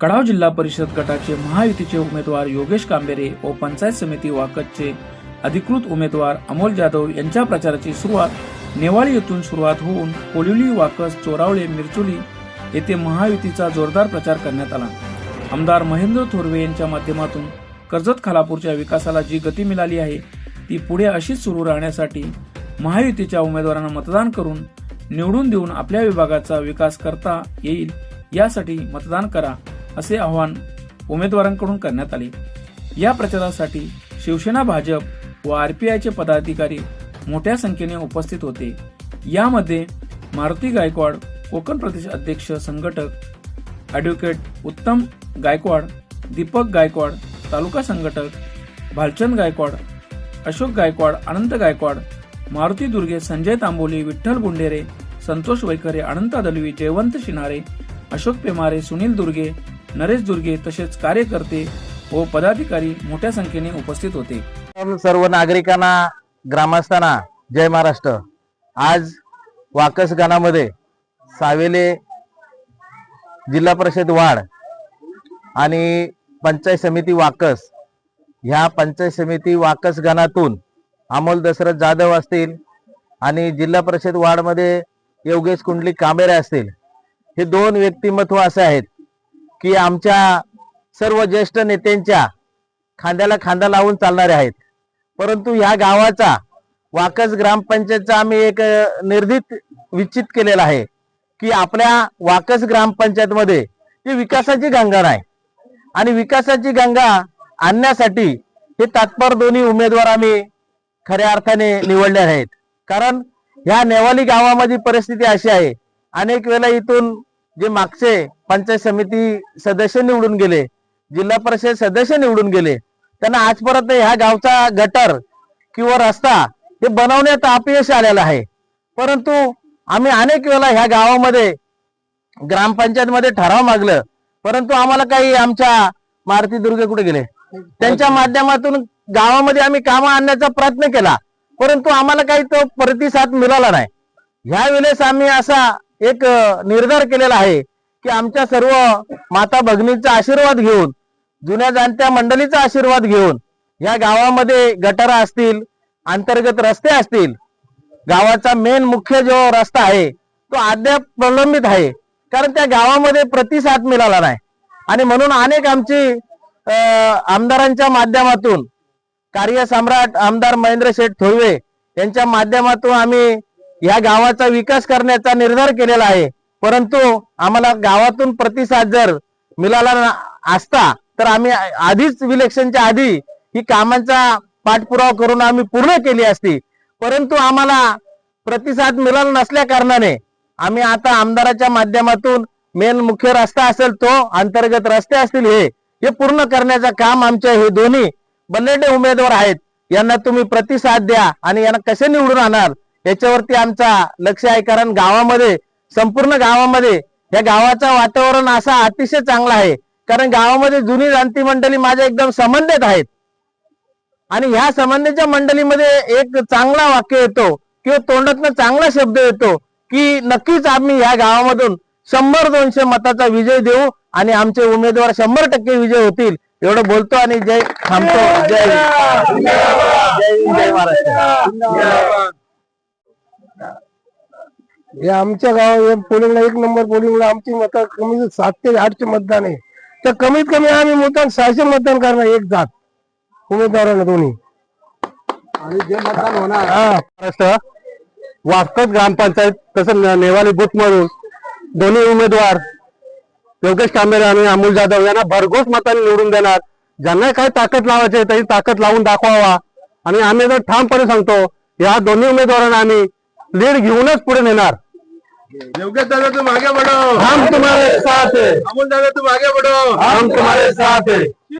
कडाव जिल्हा परिषद गटाचे महायुतीचे उमेदवार योगेश कांबेरे व पंचायत समिती वाकदचे अधिकृत उमेदवार अमोल जाधव यांच्या प्रचाराची सुरुवात नेवाळी येथून सुरुवात होऊन कोलिवली वाकस चोरावळे मिरचुली येथे महायुतीचा जोरदार प्रचार करण्यात आला. आमदार महेंद्र थोरवे यांच्या माध्यमातून कर्जत खालापूरच्या विकासाला जी गती मिळाली आहे ती पुढे अशीच सुरू राहण्यासाठी महायुतीच्या उमेदवारांना मतदान करून निवडून देऊन आपल्या विभागाचा विकास करता येईल यासाठी मतदान करा. असे आवाहन उमेदवारांकडून करण्यात आले. या प्रचारासाठी शिवसेना भाजप व आर पी आयचे पदाधिकारी मोठ्या संख्येने उपस्थित होते. यामध्ये मारुती गायकवाड कोकण प्रदेश अध्यक्ष संघटक ॲडव्होकेट उत्तम गायकवाड दीपक गायकवाड तालुका संघटक भालचंद गायकवाड अशोक गायकवाड अनंत गायकवाड मारुती दुर्गे संजय तांबोली विठ्ठल गुंडेरे संतोष वैखरे अनंत दलवी जयवंत शिनारे अशोक पेमारे सुनील दुर्गे नरेश दुर्गे तसेच कार्यकर्ते व पदाधिकारी मोठ्या संख्येने उपस्थित होते. सर्व नागरिकांना ग्रामस्थांना जय महाराष्ट्र. आज वाकस गाणामध्ये सावेले जिल्हा परिषद वाढ आणि पंचायत समिती वाकस ह्या पंचायत समिती वाकस गणातून अमोल दशरथ जाधव असतील आणि जिल्हा परिषद वार्डमध्ये योगेश कुंडली कामेरे असतील. हे दोन व्यक्तिमत्व असे आहेत. की आमच्या सर्व ज्येष्ठ नेत्यांच्या खांद्याला खांदा लावून चालणारे आहेत. परंतु ह्या गावाचा वाकस ग्रामपंचायतचा आम्ही एक निर्धित विचित केलेला आहे की आपल्या वाकस ग्रामपंचायतमध्ये ही विकासाची गंगा नाही. आणि विकासाची गंगा आणण्यासाठी हे तात्पर दोन्ही उमेदवार आम्ही खऱ्या अर्थाने निवडले आहेत. कारण ह्या नेवाली गावामध्ये परिस्थिती अशी आहे अनेक वेळा इथून जे मागचे पंचायत समिती सदस्य निवडून गेले जिल्हा परिषद सदस्य निवडून गेले त्यांना आजपर्यंत ह्या गावचा गटर किंवा रस्ता हे बनवण्यात अपयश आलेलं आहे. परंतु आम्ही अनेक वेळेला ह्या गावामध्ये ग्रामपंचायत मध्ये ठराव मागलं परंतु आम्हाला काही आमच्या मारुती दुर्गे कुठे गेले? त्यांच्या माध्यमातून गावामध्ये आम्ही कामं आणण्याचा प्रयत्न केला परंतु आम्हाला काही तो प्रतिसाद मिळाला नाही. ह्या वेळेस आम्ही असा एक निर्धार केलेला आहे की आमच्या सर्व माता भगिनींचा आशीर्वाद घेऊन जुन्या जाणत्या मंडळीचा आशीर्वाद घेऊन या गावामध्ये गटारा असतील अंतर्गत रस्ते असतील गावाचा मेन मुख्य जो रस्ता आहे तो अद्याप प्रलंबित आहे. कारण त्या गावामध्ये प्रतिसाद मिळाला नाही. आणि म्हणून अनेक आमची आमदारांच्या माध्यमातून कार्यसम्राट आमदार महेंद्र शेठ थोरवे यांच्या माध्यमातून आम्ही या गावाचा विकास करण्याचा निर्धार केलेला आहे. परंतु आम्हाला गावातून प्रतिसाद जर मिळाला असता तर आम्ही आधीच इलेक्शनच्या आधी ही कामांचा पाठपुरावा करून आम्ही पूर्ण केली असती. परंतु आम्हाला प्रतिसाद मिळाला नसल्या कारणाने आम्ही आता आमदाराच्या माध्यमातून मेन मुख्य रस्ता असेल तो अंतर्गत रस्ते असतील हे हे पूर्ण करण्याचं काम आमच्या हे दोन्ही बल्लेडे उमेदवार आहेत. यांना तुम्ही प्रतिसाद द्या आणि यांना कसे निवडून आणणार? याच्यावरती आमचा लक्ष आहे. कारण गावामध्ये संपूर्ण गावामध्ये या गावाचं वातावरण असा अतिशय चांगला आहे. कारण गावामध्ये जुनी जाणती मंडळी माझ्या एकदम संबंधित आहेत. आणि ह्या संबंधीच्या मंडळीमध्ये एक चांगला वाक्य येतो किंवा तोंडातनं चांगला शब्द येतो की नक्कीच आम्ही ह्या गावामधून शंभर दोनशे मताचा विजय देऊ आणि आमचे उमेदवार शंभर टक्के विजय होतील. एवढं बोलतो आणि जय थांबतो. जय जय जय महाराष्ट्र. हे आमच्या गाव पोलिंगला एक नंबर पोलिंगला आमची मतं कमी सात ते आठचे मतदान आहे. तर कमीत कमी आम्ही मतदान सहाशे मतदान करणार एक जात. उमेदवारांना दोन्ही. आणि जे मतदान होणार. महाराष्ट्र वास्तव ग्रामपंचायत तसं न- नेवाली बुथ मधून दोन्ही उमेदवार योगेश कांबेरे आणि अमोल जाधव यांना भरघोस मताने निवडून देणार. ज्यांना काही ताकद लावायची आहे त्यांनी ताकद लावून दाखवावा. आणि आम्ही जर ठामपणे सांगतो या दोन्ही उमेदवारांना आम्ही लीड घेऊनच पुढे नेणार. योगेश दादा तुम आगे बढ़ो हम तुम्हारे साथ है. अमोल दादा तुम आगे बढ़ो हम तुम्हारे साथ है.